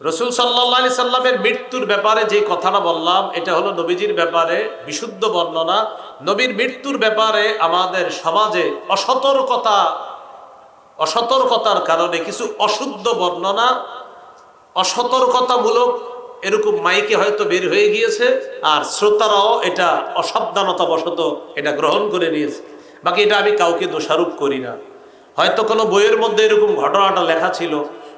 রসুল সাল্লা সাল্লামের মৃত্যুর ব্যাপারে যে কথাটা বললাম, এটা হলো নবীজির ব্যাপারে বিশুদ্ধ বর্ণনা। নবীর মৃত্যুর ব্যাপারে আমাদের সমাজে অসতর্কতা, অসতর্কতার কারণে কিছু অশুদ্ধ বর্ণনা, অসতর্কতামূলক এরকম মাইকে হয়তো বের হয়ে গিয়েছে, আর শ্রোতারাও এটা অসাবধানতাবশত এটা গ্রহণ করে নিয়েছে। বাকি এটা আমি কাউকে দোষারোপ করি না। হয়তো কোনো বইয়ের মধ্যে এরকম ঘটনাটা লেখা ছিল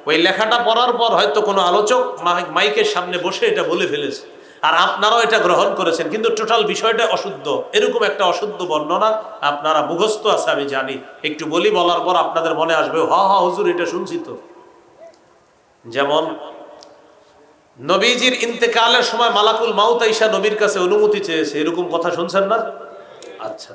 ওই লেখাটা পড়ার পর হয়তো কোনো আলোচক মাইক- মাইকের সামনে বসে এটা বলে ফেলেছে। আর আপনারাও এটা গ্রহণ করেছেন, কিন্তু টোটাল বিষয়টা অশুদ্ধ। এরকম একটা অশুদ্ধ বর্ণনা আপনারা মুখস্থ আছে, আমি জানি। একটু বলি, বলার পর আপনাদের মনে আসবে, হ হ, হুজুর, এটা শুনছি তো। যেমন, নবীজির ইন্তেকালের সময় মালাকুল মাউত ঈশা নবীর কাছে অনুমতি চেয়েছে। এরকম কথা শুনছেন না? আচ্ছা।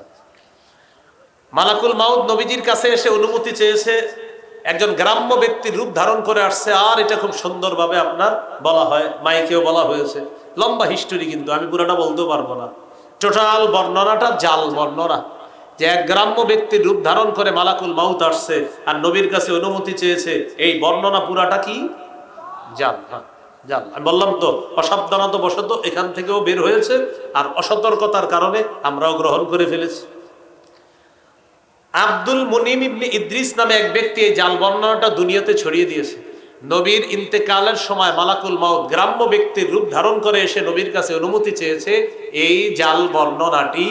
মালাকুল মাউদ নবীজির কাছে এসে অনুমতি চেয়েছে একজন গ্রাম্য ব্যক্তির রূপ ধারণ করে আসছে, আর এটা খুব সুন্দরভাবে আপনার বলা হয়, মাইকেও বলা হয়েছে। লম্বা হিস্টোরি কিন্তু, আমি পুরোটা বলতেও পারব না। টোটাল বর্ণনাটা জাল বর্ণনা। যে এক গ্রাম্য ব্যক্তির রূপ ধারণ করে মালাকুল মাউত আসছে, আর নবীর কাছে অনুমতি চেয়েছে, এই বর্ণনা পুরাটা কি? জাল হ্যাঁ জাল। আমি বললাম তো অসাবধানত বশত এখান থেকেও বের হয়েছে, আর অসতর্কতার কারণে আমরাও গ্রহণ করে ফেলেছি। আব্দুল মুনিম ইবনে ইদ্রিস নামে এক ব্যক্তি এই জাল বর্ণনাটা দুনিয়াতে ছড়িয়ে দিয়েছে। নবীর ইন্তেকালের সময় মালাকুল মাউদ গ্রাম্য ব্যক্তির রূপ ধারণ করে এসে নবীর কাছে অনুমতি চেয়েছে, এই জাল বর্ণনাটি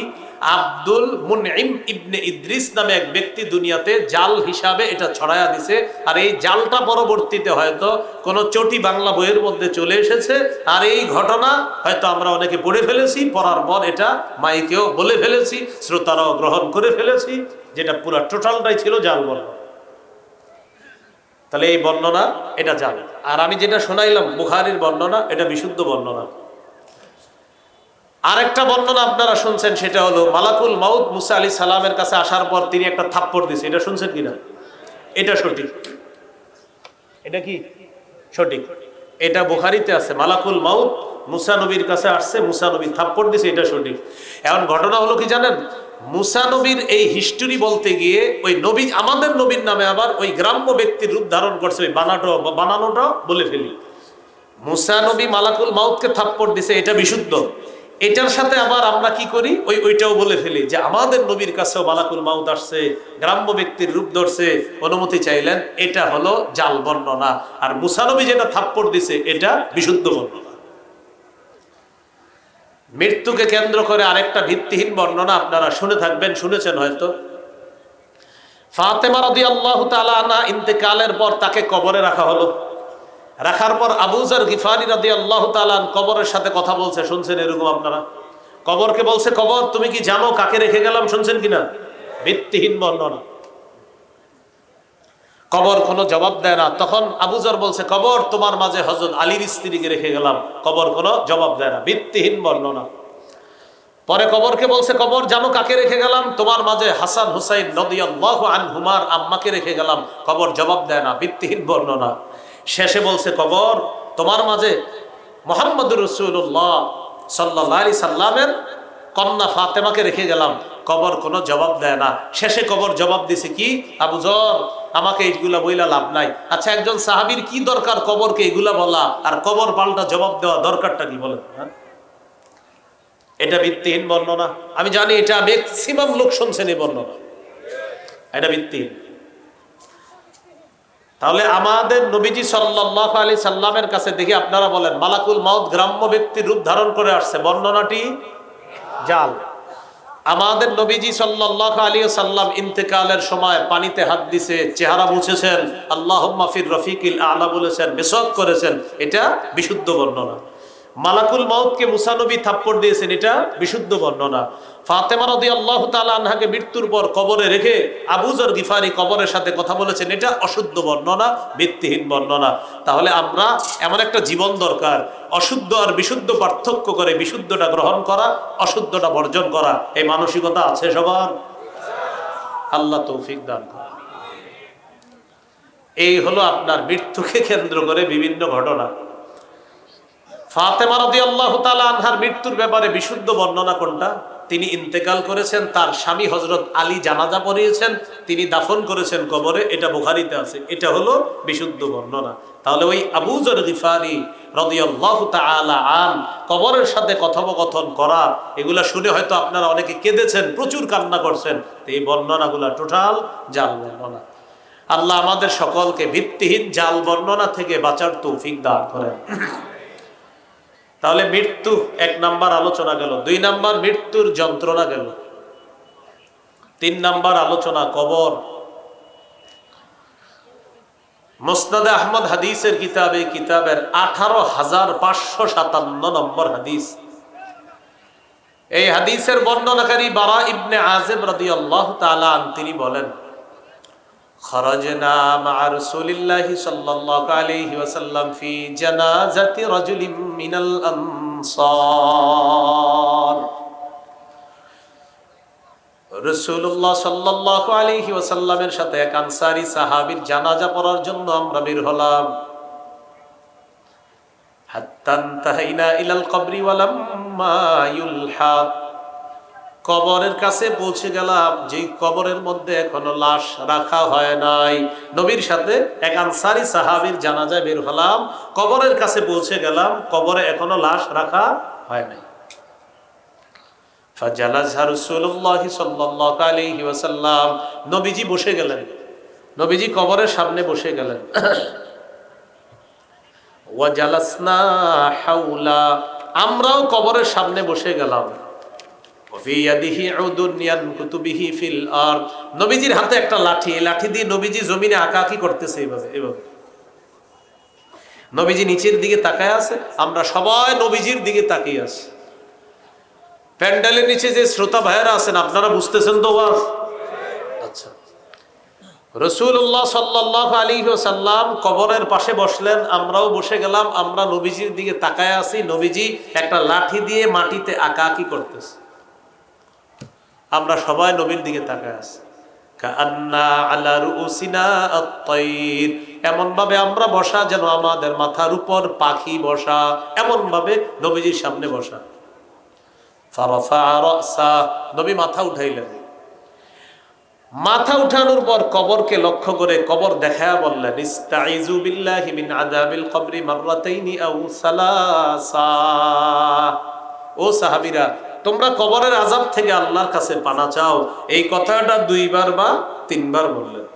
আব্দুল মুনইম ইবনে ইদ্রিস নামে এক ব্যক্তি দুনিয়াতে জাল হিসাবে এটা ছড়ায়া দিছে। আর এই জালটা পরবর্তীতে হয়তো কোনো চটি বাংলা বইয়ের মধ্যে চলে এসেছে। আর এই ঘটনা হয়তো আমরা অনেকে পড়ে ফেলেছি, পড়ার পর এটা মাইকেও বলে ফেলেছি, শ্রোতারাও গ্রহণ করে ফেলেছি। যেটা পুরো টোটালটাই ছিল জাল বর্ণনা তাহলে এই বর্ণনা, এটা জাল। আর আমি যেটা শোনাইলাম, বুখারির বর্ণনা, এটা বিশুদ্ধ বর্ণনা। আরেকটা বর্ণনা আপনারা শুনছেন, সেটা হলো, মালাকুল মাউদ মুসা আলী সালামের কাছে আসার পর তিনি একটা থাপ্পড় দিছে। এটা শুনছেন কিনা? এটা সঠিক। এটা কি? সঠিক। এটা বুখারিতে আছে, মালাকুল মাউদ মুসা নবীর কাছে আসছে, মুসা নবী থাপ্পড় দিছে, এটা সঠিক। এখন ঘটনা হলো কি জানেন? মুসা নবীর এই হিস্টোরি বলতে গিয়ে ওই নবী, আমাদের নবীর নামে আবার ওই গ্রাম্য ব্যক্তির রূপ ধারণ করছে, ওই বানাটো, বানানোটা বলে ফেলি। মুসা নবী মালাকুল মাউদকে থাপ্পড় দিছে, এটা বিশুদ্ধ। এটার সাথে আবার আমরা কি করি? ওই, ওইটাও বলে ফেলি যে আমাদের নবীর কাছেও মালাকুল মাউদ আসছে, গ্রাম্য ব্যক্তির রূপ ধরছে। অনুমতি চাইলেন, এটা হলো জাল বর্ণনা। আর মুসা নবী যেটা থাপ্পড় দিছে, এটা বিশুদ্ধ বর্ণনা। মৃত্যুকে কেন্দ্র করে আরেকটা ভিত্তিহীন বর্ণনা আপনারা শুনে থাকবেন, শুনেছেন হয়তো। ফাতেমা রদি আল্লাহ তালা ইন্তেকালের পর তাকে কবরে রাখা হলো। রাখার পর আবুজার গিফারি রাদি আল্লাহ তালান কবরের সাথে কথা বলছে, শুনছেন এরকম আপনারা? কবরকে বলছে, কবর, তুমি কি জানো কাকে রেখে গেলাম? শুনছেন কিনা? ভিত্তিহীন বর্ণনা। কবর কোনো জবাব দেয় না। তখন আবুজর বলছে, কবর তোমার মাঝে হজরত আলীর স্ত্রীকে রেখে গেলাম। কবর কোনো জবাব দেয় না। ভিত্তিহীন বর্ণনা। পরে কবরকে বলছে, কবর জানো কাকে রেখে গেলাম? তোমার মাঝে হাসান হুসাইন নদিয়াল্লাহ আম্মাকে রেখে গেলাম। কবর জবাব দেয় না। ভিত্তিহীন বর্ণনা। শেষে বলছে, কবর তোমার মাঝে মোহাম্মদ রসুল্লাহ সাল্লাহ আলি সাল্লামের কন্যা ফাতেমাকে রেখে গেলাম। কবর কোনো জবাব দেয় না। শেষে কবর জবাব দিছে কি? আবু জর আমাকে এইগুলা বইলা লাভ নাই। আচ্ছা একজন সাহাবীর কি দরকার কবরকে এগুলা বলা? আর কবর পাল্টা জবাব দেওয়া দরকারটা কি বলেন? হ্যাঁ? এটা ভিত্তিহীন বর্ণনা। আমি জানি এটা ম্যাক্সিমাম লোক শুনছেন এই বর্ণনা। এটা ভিত্তিহীন। তাহলে আমাদের নবীজি সাল্লাহ আলী সাল্লামের কাছে দেখি আপনারা বলেন, মালাকুল মাউদ গ্রাম্য ব্যক্তির রূপ ধারণ করে আসছে। বর্ণনাটি জাল। আমাদের নবীজি সাল্লাহ আলী সাল্লাম ইন্তেকালের সময় পানিতে হাত দিছে, চেহারা মুছেছেন আল্লাহ মাফির রফিকিল আলা বলেছেন বিশদ করেছেন। এটা বিশুদ্ধ বর্ণনা। মালাকুল মাউদকে মুসানবী থাপ্পড় দিয়েছেন, এটা বিশুদ্ধ বর্ণনা। ফাতেমা রদি আল্লাহ তালা আনহাকে মৃত্যুর পর কবরে রেখে আবুজর গিফারি কবরের সাথে কথা বলেছেন, এটা অশুদ্ধ বর্ণনা, ভিত্তিহীন বর্ণনা। তাহলে আমরা, এমন একটা জীবন দরকার, অশুদ্ধ আর বিশুদ্ধ পার্থক্য করে বিশুদ্ধটা গ্রহণ করা, অশুদ্ধটা বর্জন করা। এই মানসিকতা আছে সবার? আল্লাহ তৌফিক দান করা এই হলো আপনার মৃত্যুকে কেন্দ্র করে বিভিন্ন ঘটনা। ফাতেমা রদি আল্লাহ আনহার মৃত্যুর ব্যাপারে বিশুদ্ধ বর্ণনা কোনটা? তিনি ইন্তেকাল করেছেন, তার স্বামী হজরত আলী জানাজা পড়িয়েছেন, তিনি দাফন করেছেন কবরে, এটা বুখারিতে আছে। এটা হলো বিশুদ্ধ বর্ণনা। তাহলে ওই আবুজর গিফারি রদিয়াল্লাহু তাআলা আন কবরের সাথে কথোপকথন করা, এগুলা শুনে হয়তো আপনারা অনেকে কেঁদেছেন, প্রচুর কান্না করছেন এই বর্ণনাগুলা টোটাল জাল বর্ণনা। আল্লাহ আমাদের সকলকে ভিত্তিহীন জাল বর্ণনা থেকে বাঁচার তৌফিক দান করেন। তাহলে মৃত্যু এক নাম্বার আলোচনা গেল, দুই নাম্বার মৃত্যুর যন্ত্রণা গেল, তিন নাম্বার আলোচনা কবর। মোসনাদে আহমদ হাদিসের কিতাবে, কিতাবের আঠারো হাজার পাঁচশো সাতান্ন নম্বর হাদিস। এই হাদিসের বর্ণনাকারী বারা ইবনে আজেব রাদি আল্লাহ তালান তিনি বলেন خرجنا مع رسول الله صلى الله عليه وسلم في جنازة رجل من الأنصار রসুল্লাহ সাল্লাহ আলহি ওসাল্লামের সাথে এক আনসারি সাহাবির জানাজা পড়ার জন্য আমরা বের হলাম হাত্তান্তাহাইনা ইলাল কবরি ওয়ালাম্মা ইউলহাদ কবরের কাছে পৌঁছে গেলাম যে কবরের মধ্যে এখনও লাশ রাখা হয় নাই। নবীর সাথে এক আনসারি সাহাবির জানাজায় বের হলাম, কবরের কাছে পৌঁছে গেলাম, কবরে এখনও লাশ রাখা হয় নাই। নবীজি বসে গেলেন। নবীজি কবরের সামনে বসে গেলেন। আমরাও কবরের সামনে বসে গেলাম। নবীজির হাতে একটা লাঠি লাঠি দিয়ে নবীজি জমিনে করতেছে এইভাবে নবীজি নিচের দিকে তাকায় আছে, আমরা সবাই নবীজির দিকে তাকিয়ে আছি। প্যান্ডেলের নিচে যে শ্রোতা ভাইয়েরা আছেন, আপনারা বুঝতেছেন তো ওয়াজ? আচ্ছা। রসুল্লাহ সাল্লাহ আলী সাল্লাম কবরের পাশে বসলেন, আমরাও বসে গেলাম, আমরা নবীজির দিকে তাকায় আছি, নবীজি একটা লাঠি দিয়ে মাটিতে আঁকাআঁকি করতেছে। আমরা সবাই নবীর দিকে তাকায় আছি। এমন ভাবে আমরা বসা যেন আমাদের মাথার উপর পাখি বসা এমন ভাবে নবীজির সামনে বসা। নবী মাথা উঠাইলেন। মাথা উঠানোর পর কবরকে লক্ষ্য করে কবর দেখা বললেন ও সাহাবীরা তোমরা কবরের আজাব থেকে আল্লাহর কাছে পানা চাও এই কথাটা দুইবার বা তিনবার বললেন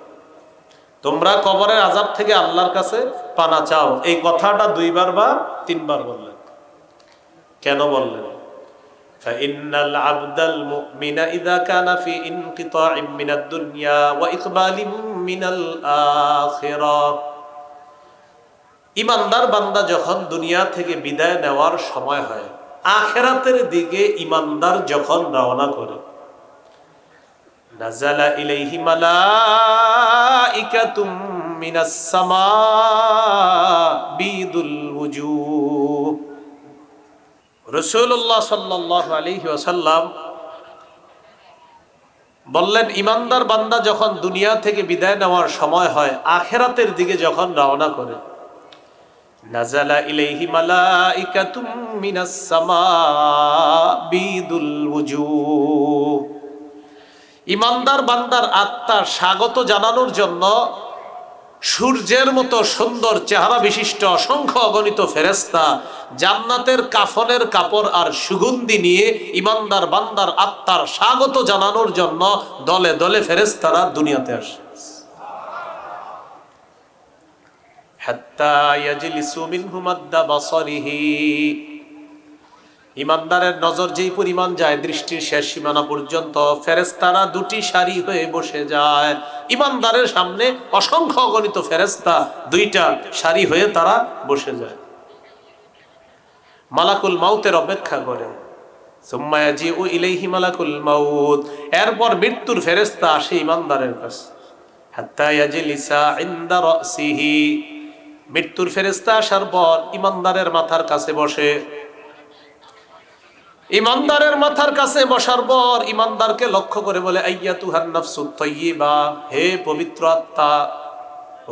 তোমরা কবরের আজাব থেকে আল্লাহর কাছে পানা চাও এই কথাটা দুইবার বা তিনবার বললেন কেন বললেন فإن العبد المؤمن إذا كان في انقطاع من الدنيا وإقبال من الآخرة ইমানদার বান্দা যখন দুনিয়া থেকে বিদায় নেওয়ার সময় হয় আখেরাতের দিকে ইমানদার যখন রওনা করে নাজালা ইলাইহি মালাইকাতুম মিনাস সামা বিদুল ওয়ুজুহ রাসূলুল্লাহ সাল্লাল্লাহু আলাইহি ওয়াসাল্লাম বললেন, ইমানদার বান্দা যখন দুনিয়া থেকে বিদায় নেওয়ার সময় হয়, আখেরাতের দিকে যখন রওনা করে নাজালা ইলাইহি মালাইকাতুম মিনাস বিদুল ওয়ুজুহ ইমানদার বান্দার আত্মা স্বাগত জানানোর জন্য সূর্যের মতো সুন্দর চেহারা বিশিষ্ট অসংখ্য অগণিত ফেরেস্তা জান্নাতের কাফনের কাপড় আর সুগন্ধি নিয়ে ইমানদার বান্দার আত্মার স্বাগত জানানোর জন্য দলে দলে ফেরেস্তারা দুনিয়াতে আসে। ইমানদারের নজর যেই পরিমাণ যায়, দৃষ্টির শেষ সীমানা পর্যন্ত ফেরেস্তারা দুটি সারি হয়ে বসে যায়। ইমানদারের সামনে অসংখ্য গণিত ফেরেস্তা দুইটা সারি হয়ে তারা বসে যায়। মালাকুল মাউতের অপেক্ষা করে। এরপর মৃত্যুর ফেরেস্তা আসে ইমানদারের কাছে। হাত্তা ইয়াজলিসা ইনদা রাসিহি। মৃত্যুর ফেরেস্তা আসার পর ইমানদারের মাথার কাছে বসে। ইমানদারের মাথার কাছে বসার পর ইমানদারকে লক্ষ্য করে বলে আইয়া তুহার নফসু তৈবা হে পবিত্র আত্মা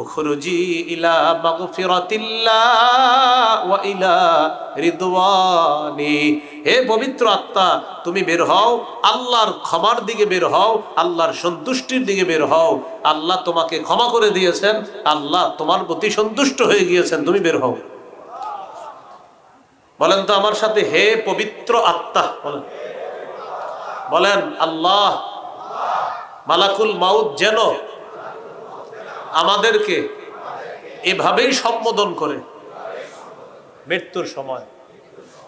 উখরুজি ইলা মাগফিরাতিল্লাহ ওয়া ইলা রিদওয়ানি। হে পবিত্র আত্মা, তুমি বের হও, আল্লাহর ক্ষমার দিকে বের হও, আল্লাহর সন্তুষ্টির দিকে বের হও। আল্লাহ তোমাকে ক্ষমা করে দিয়েছেন, আল্লাহ তোমার প্রতি সন্তুষ্ট হয়ে গিয়েছেন, তুমি বের হও। বলেন তো আমার সাথে, হে পবিত্র আত্মা, বলেন। বলেন, আল্লাহ মালাকুল মাউদ যেন আমাদেরকে এভাবেই সম্বোধন করে। মৃত্যুর সময়।